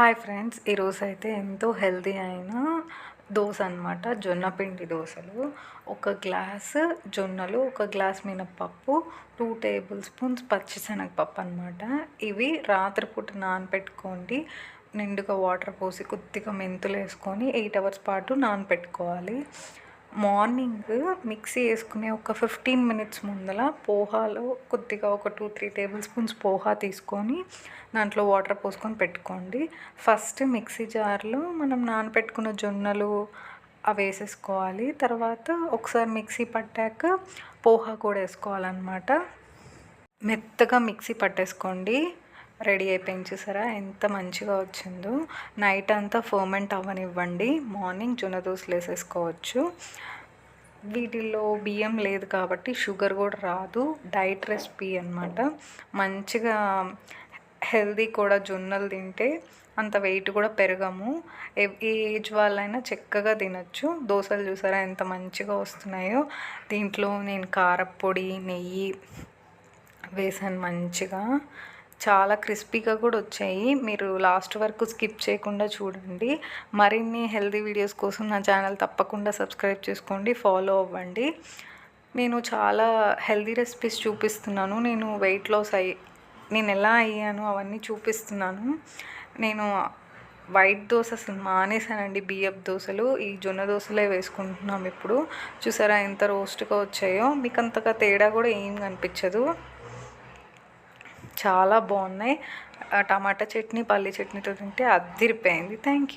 Hi friends ఈరోజు అయితే ఎంతో హెల్తీ అయిన దోశ అనమాట జొన్న పిండి దోశలు ఒక గ్లాస్ జొన్నలు ఒక గ్లాస్ మినప్పప్పు టూ టేబుల్ స్పూన్స్ పచ్చిశనగపప్పు అనమాట ఇవి రాత్రిపూట నానబెట్టుకోండి నిండుగా వాటర్ పోసి కొద్దిగా మెంతులు వేసుకొని ఎయిట్ అవర్స్ పాటు నానబెట్టుకోవాలి మార్నింగ్ మిక్సీ వేసుకునే ఒక ఫిఫ్టీన్ మినిట్స్ ముందల పోహాలో కొద్దిగా ఒక two three tablespoons poha తీసుకొని దాంట్లో వాటర్ పోసుకొని పెట్టుకోండి. ఫస్ట్ మిక్సీ జార్లో మనం నానబెట్టుకున్న జొన్నలు అవి వేసేసుకోవాలి. తర్వాత ఒకసారి మిక్సీ పట్టాక పోహా కూడా వేసుకోవాలన్నమాట. మెత్తగా మిక్సీ పట్టేసుకోండి. రెడీ అయిపోయింది చూసారా? ఎంత మంచిగా వచ్చిందో. నైట్ అంతా ఫర్మెంట్ అవ్వనివ్వండి. మార్నింగ్ జొన్న దోశలు వేసేసుకోవచ్చు. వీటిల్లో బియ్యం లేదు కాబట్టి షుగర్ కూడా రాదు. డైట్ రెసిపీ అనమాట మంచిగా హెల్దీ కూడా జొన్నలు తింటే అంత వెయిట్ కూడా పెరగము. ఏ ఏజ్ వాళ్ళైనా చక్కగా తినచ్చు. దోశలు చూసారా ఎంత మంచిగా వస్తున్నాయో. దీంట్లో నేను కారపొడి నెయ్యి వేసాను మంచిగా. చాలా క్రిస్పీగా కూడా వచ్చాయి. మీరు లాస్ట్ వరకు స్కిప్ చేయకుండా చూడండి. మరిన్ని హెల్తీ వీడియోస్ కోసం నా ఛానల్ తప్పకుండా సబ్స్క్రైబ్ చేసుకోండి ఫాలో అవ్వండి. నేను చాలా హెల్తీ రెసిపీస్ చూపిస్తున్నాను. నేను వెయిట్ లాస్ అయ్యి నేను ఎలా అయ్యాను అవన్నీ చూపిస్తున్నాను. నేను వైట్ దోశ అసలు మానేసానండి బియ్యపు దోశలు. ఈ జొన్న దోశలే వేసుకుంటున్నాం ఇప్పుడు. చూసారా ఎంత రోస్ట్గా వచ్చాయో. మీకు అంతగా తేడా కూడా ఏం కనిపించదు. చాలా బాగున్నాయి. టమాటా చట్నీ పల్లీ చట్నీతో తింటే అదిరిపోయింది. Thank you